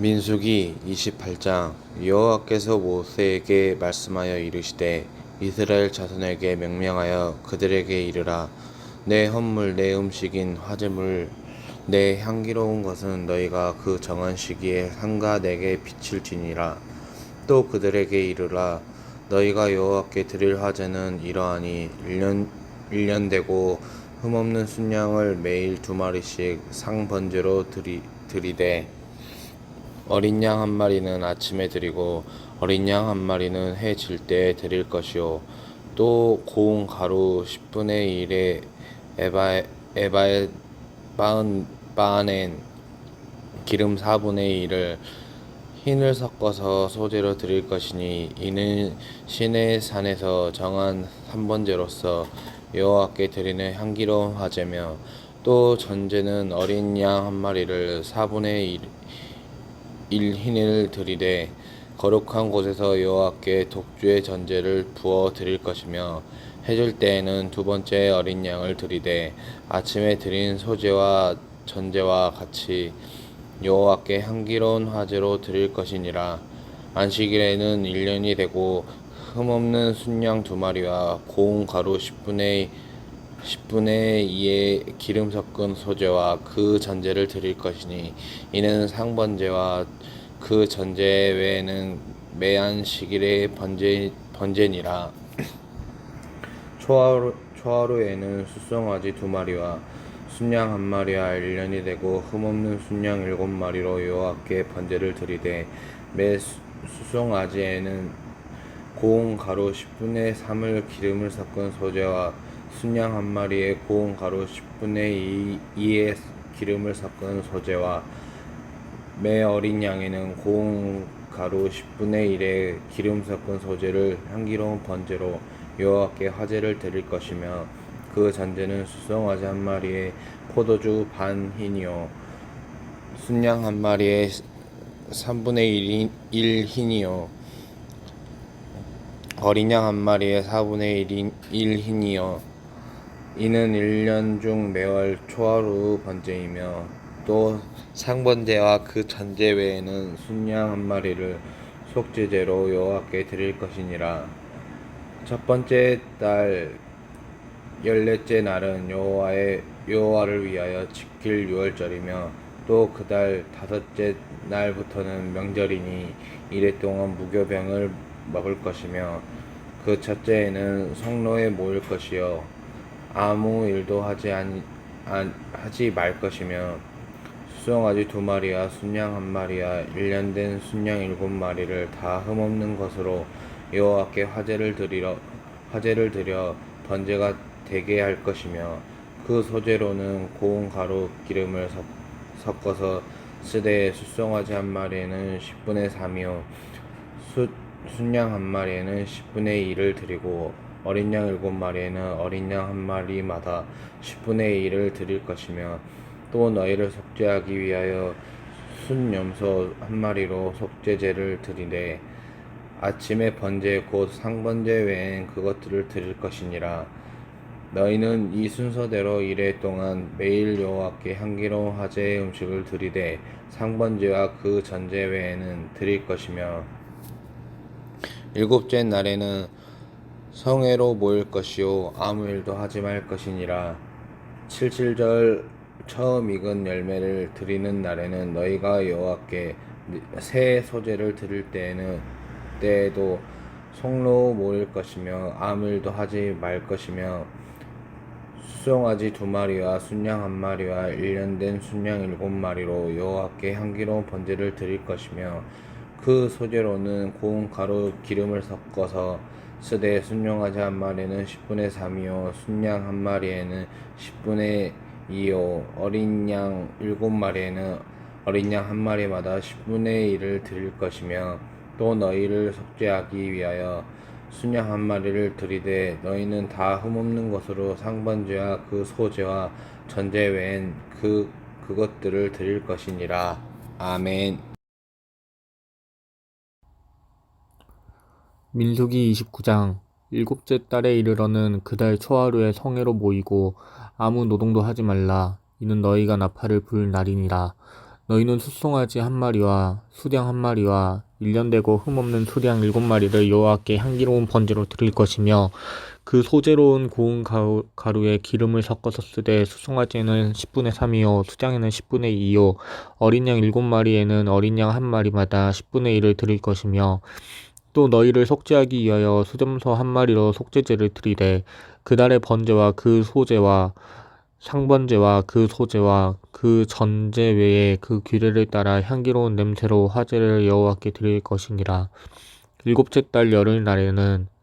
민수기 28장 여호와께서 모세에게 말씀하여 이르시되 이스라엘 자손에게 명령하여 그들에게 이르라. 내 헌물 내 음식인 화제물 내 향기로운 것은 너희가 그 정한 시기에 상가 내게 비칠지니라. 또 그들에게 이르라. 너희가 여호와께 드릴 화제는 이러하니 일년 일년되고 흠없는 순양을 매일 두 마리씩 상번제로 드리 드리되 어린 양 한 마리는 아침에 드리고 어린 양 한 마리는 해 질 때에 드릴 것이요. 또 고운 가루 10분의 1에 에바 에바에 빻은 빻아낸 기름 4분의 1을 흰을 섞어서 소재로 드릴 것이니 이는 신의 산에서 정한 3번제로서 여호와께 드리는 향기로운 화제며 또 전제는 어린 양 한 마리를 4분의 1 일흰을 드리되 거룩한 곳에서 여호와께 독주의 전제를 부어 드릴 것이며 해질 때에는 두 번째 어린 양을 드리되 아침에 드린 소제와 전제와 같이 여호와께 향기로운 화제로 드릴 것이니라. 안식일에는 일년이 되고 흠없는 순양 두 마리와 고운 가루 10분의 10분의 2의 기름 섞은 소재와 그 전제를 드릴 것이니 이는 상번제와 그 전제 외에는 매한 식일의 번제 번제니라. 초하루 초하루에는 수송아지 두 마리와 순양 한 마리와 일년이 되고 흠없는 순양 일곱 마리로 여호와께 번제를 드리되 매 수- 수송아지에는 고운 가루 10분의 3을 기름을 섞은 소재와 순양 한 마리에 고운 가루 10분의 2의 기름을 섞은 소재와 매 어린 양에는 고운 가루 10분의 1의 기름 섞은 소재를 향기로운 번제로 여호와께 화제를 드릴 것이며 그 잔재는 수송아지 한 마리에 포도주 반 흰이요. 순양 한 마리에 3분의 1, 흰이요. 어린 양 한 마리에 4분의 1, 흰이요 이는 1년 중 매월 초하루 번제이며 또 상번제와 그 전제 외에는 순양 한 마리를 속죄제로 여호와께 드릴 것이니라. 첫 번째 달 열넷째 날은 여호와의 여호와를 위하여 지킬 유월절이며 또 그 달 다섯째 날부터는 명절이니 이래 동안 무교병을 먹을 것이며 그 첫째에는 성로에 모일 것이요 아무 일도 하지 아니, 안, 하지 말 것이며 수송아지 두 마리와 순양 한 마리와 일년된 순양 일곱 마리를 다 흠없는 것으로 여호와께 화제를 드리러 화제를 드려 번제가 되게 할 것이며 그 소재로는 고운 가루 기름을 섞- 섞어서 쓰되 수송아지 한 마리에는 10분의 3이요 수, 순양 한 마리에는 10분의 1을 드리고 어린 양 일곱 마리에는 어린 양 한 마리마다 10분의 1을 드릴 것이며 또 너희를 속죄하기 위하여 순염소 한 마리로 속죄제를 드리되 아침에 번제 곧 상번제 외엔 그것들을 드릴 것이니라. 너희는 이 순서대로 이래 동안 매일 여호와께 향기로운 화제의 음식을 드리되 상번제와 그 전제 외에는 드릴 것이며. 일곱째 날에는 성회로 모일 것이요 아무 일도 하지 말 것이니라. 칠칠절 처음 익은 열매를 드리는 날에는 너희가 여호와께 새 소재를 드릴 때에는 때에도 송로 모일 것이며 아무 일도 하지 말 것이며 수송아지 두 마리와 순양 한 마리와 일년된 순양 일곱 마리로 여호와께 향기로운 번제를 드릴 것이며 그 소재로는 고운 가루 기름을 섞어서 쓰되 순양아지 한 마리는 10분의 3이요. 순양 한 마리에는 10분의 2요. 어린 양 일곱 마리에는 어린 양 한 마리마다 10분의 1을 드릴 것이며 또 너희를 속죄하기 위하여 순양 한 마리를 드리되 너희는 다 흠없는 것으로 상번제와 그 소제와 전제 외엔 그 그것들을 드릴 것이니라. 아멘. 민수기 29장 일곱째 달에 이르러는 그달 초하루에 성회로 모이고 아무 노동도 하지 말라. 이는 너희가 나팔을 불 날이니라. 너희는 숫송아지 한 마리와 수량 한 마리와 일련되고 흠없는 수량 일곱 마리를 여호와께 향기로운 번제로 드릴 것이며 그 소재로운 고운 가루, 가루에 기름을 섞어서 쓰되 수송아지에는 10분의 3이요 수량에는 10분의 2요 어린 양 일곱 마리에는 어린 양 한 마리마다 10분의 1을 드릴 것이며 또 너희를 속죄하기 위하여 수점소 한 마리로 속죄제를 드리되 그날의 번제와 그 소제와 상번제와 그 소제와 그 전제 외에 그 규례를 따라 향기로운 냄새로 화제를 여호와께 드릴 것이니라. 일곱째 달 열흘 날에는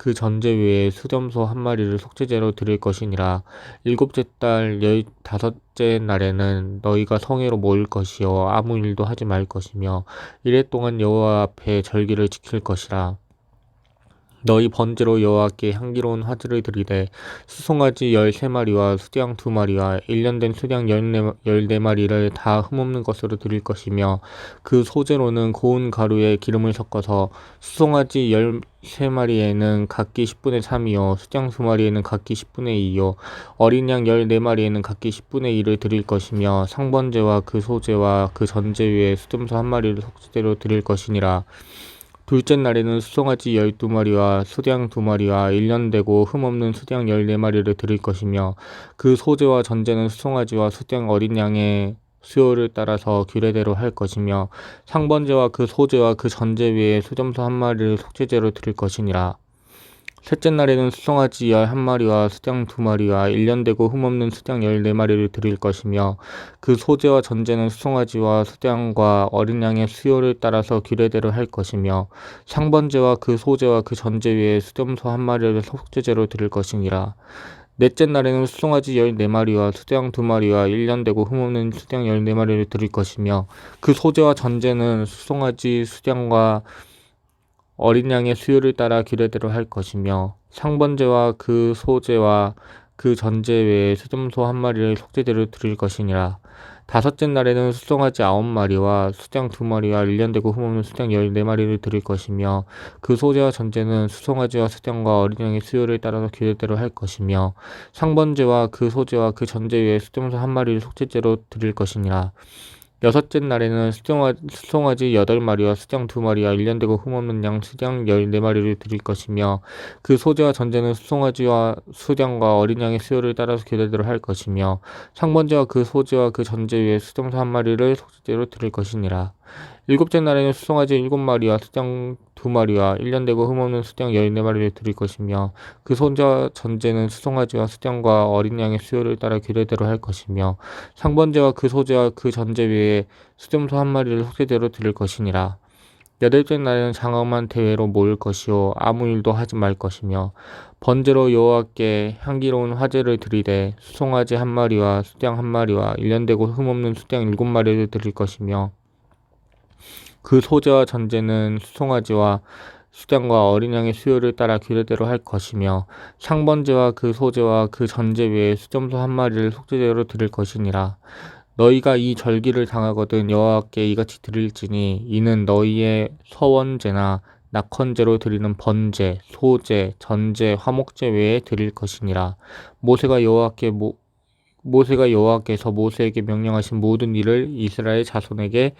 그 전제 외에 수점소 한 마리를 속죄제로 드릴 것이니라. 일곱째 달 열다섯째 날에는 너희가 성회로 모일 것이요 아무 일도 하지 말 것이며 이래 동안 여호와 앞에 절기를 지킬 것이라 너희 번제로 여호와께 향기로운 화제를 드리되 수송아지 열세 마리와 수양 두 마리와 일련된 수양 열네, 열네 마리를 다 흠없는 것으로 드릴 것이며 그 소재로는 고운 가루에 기름을 섞어서 수송아지 열세 마리에는 각기 10분의 3이요 수양 두 마리에는 각기 10분의 2요 어린 양 열네 마리에는 각기 10분의 1을 드릴 것이며 상번제와 그 소제와 그 전제 위에 수점소 한 마리를 속죄로 드릴 것이니라 둘째 날에는 수송아지 열두 마리와 수량 두 마리와 일년되고 흠없는 수량 열네 마리를 드릴 것이며 그 소재와 전제는 수송아지와 수량 어린 양의 수요를 따라서 규례대로 할 것이며 상번제와 그 소재와 그 전제 위에 수점소 한 마리를 속죄제로 드릴 것이니라. 셋째 날에는 수송아지 열 한 마리와 수장 두 마리와 일년되고 흠없는 수장 열네 마리를 드릴 것이며 그 소재와 전제는 수송아지와 수장과 어린 양의 수요를 따라서 규례대로 할 것이며 상번제와 그 소재와 그 전제 위에 수점소 한 마리를 속죄제로 드릴 것이니라. 넷째 날에는 수송아지 열네 마리와 수장 두 마리와 일년되고 흠없는 수장 열네 마리를 드릴 것이며 그 소재와 전제는 수송아지 수장과 어린 양의 수요를 따라 규례대로 할 것이며 상번제와 그 소제와 그 전제 외에 수점소 한 마리를 속죄제로 드릴 것이니라. 다섯째 날에는 수송아지 아홉 마리와 수장 두 마리와 일년되고 흠없는 수장 열네 마리를 드릴 것이며 그 소재와 전제는 수송아지와 수장과 어린 양의 수요를 따라서 규례대로 할 것이며 상번제와 그 소재와 그 전제 외에 수점소 한 마리를 속죄제로 드릴 것이니라. 여섯째 날에는 수정아, 수송아지 여덟 마리와 수장 두 마리와 일년되고 흠없는 양 수장 열네 마리를 드릴 것이며 그 소재와 전제는 수송아지와 수장과 어린 양의 수요를 따라서 규례대로 할 것이며 상번제와 그 소재와 그 전제 위에 수정소 한 마리를 속죄제로 드릴 것이니라. 일곱째 날에는 수송아지 일곱 마리와 수장 두 마리와 일년 되고 흠없는 수장 열네 마리를 드릴 것이며 그 손자 전제는 수송아지와 수장과 어린 양의 수요를 따라 규례대로 할 것이며 상번제와 그 소재와 그 전제 위에 수점소 한 마리를 속죄대로 드릴 것이니라. 여덟째 날에는 장엄한 대회로 모일 것이요 아무 일도 하지 말 것이며 번제로 여호와께 향기로운 화제를 드리되 수송아지 한 마리와 수장 한 마리와 일년 되고 흠없는 수장 일곱 마리를 드릴 것이며 그 소재와 전제는 수송아지와 수장과 어린 양의 수요를 따라 규례대로 할 것이며 상번제와 그 소재와 그 전제 외에 수점소 한 마리를 속죄제로 드릴 것이니라. 너희가 이 절기를 당하거든 여호와께 이같이 드릴지니 이는 너희의 서원제나 낙헌제로 드리는 번제, 소제, 전제, 화목제 외에 드릴 것이니라. 모세가 여호와께 모, 모세가 여호와께서 모세에게 명령하신 모든 일을 이스라엘 자손에게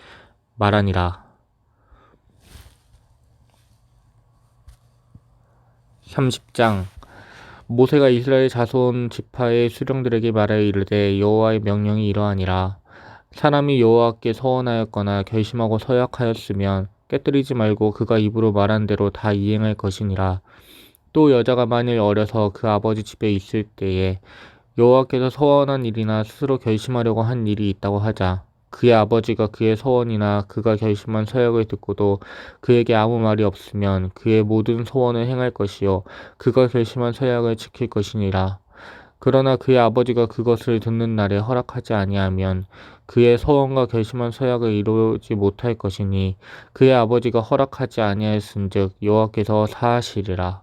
말하니라. 30장. 모세가 이스라엘 자손 지파의 수령들에게 말하여 이르되 여호와의 명령이 이러하니라. 사람이 여호와께 서원하였거나 결심하고 서약하였으면 깨뜨리지 말고 그가 입으로 말한 대로 다 이행할 것이니라. 또 여자가 만일 어려서 그 아버지 집에 있을 때에 여호와께서 서원한 일이나 스스로 결심하려고 한 일이 있다고 하자 그의 아버지가 그의 소원이나 그가 결심한 서약을 듣고도 그에게 아무 말이 없으면 그의 모든 소원을 행할 것이요 그가 결심한 서약을 지킬 것이니라. 그러나 그의 아버지가 그것을 듣는 날에 허락하지 아니하면 그의 서원과 결심한 서약을 이루지 못할 것이니 그의 아버지가 허락하지 아니하였은즉 여호와께서 사하시리라.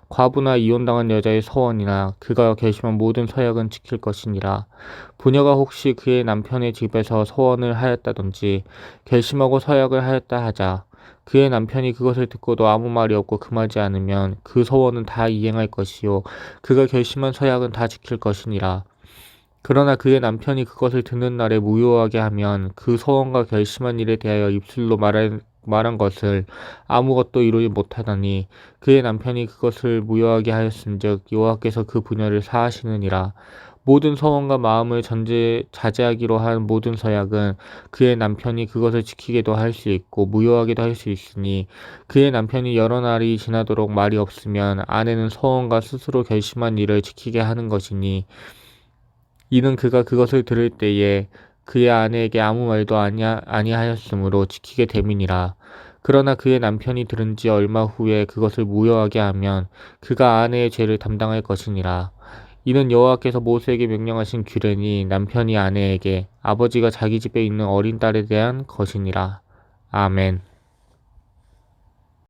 과부나 이혼당한 여자의 서원이나 그가 결심한 모든 서약은 지킬 것이니라. 부녀가 혹시 그의 남편의 집에서 서원을 하였다든지 결심하고 서약을 하였다 하자. 그의 남편이 그것을 듣고도 아무 말이 없고 금하지 않으면 그 서원은 다 이행할 것이요 그가 결심한 서약은 다 지킬 것이니라. 그러나 그의 남편이 그것을 듣는 날에 무효하게 하면 그 서원과 결심한 일에 대하여 입술로 말한, 말한 것을 아무것도 이루지 못하다니 그의 남편이 그것을 무효하게 하였은즉 여호와께서 그 부녀를 사하시느니라. 모든 서원과 마음을 전제 자제하기로 한 모든 서약은 그의 남편이 그것을 지키게도 할 수 있고 무효하게도 할 수 있으니 그의 남편이 여러 날이 지나도록 말이 없으면 아내는 서원과 스스로 결심한 일을 지키게 하는 것이니 이는 그가 그것을 들을 때에 그의 아내에게 아무 말도 아니하, 아니하였으므로 지키게 됨이니라. 그러나 그의 남편이 들은 지 얼마 후에 그것을 무효하게 하면 그가 아내의 죄를 담당할 것이니라. 이는 여호와께서 모세에게 명령하신 규례니 남편이 아내에게 아버지가 자기 집에 있는 어린 딸에 대한 것이니라. 아멘.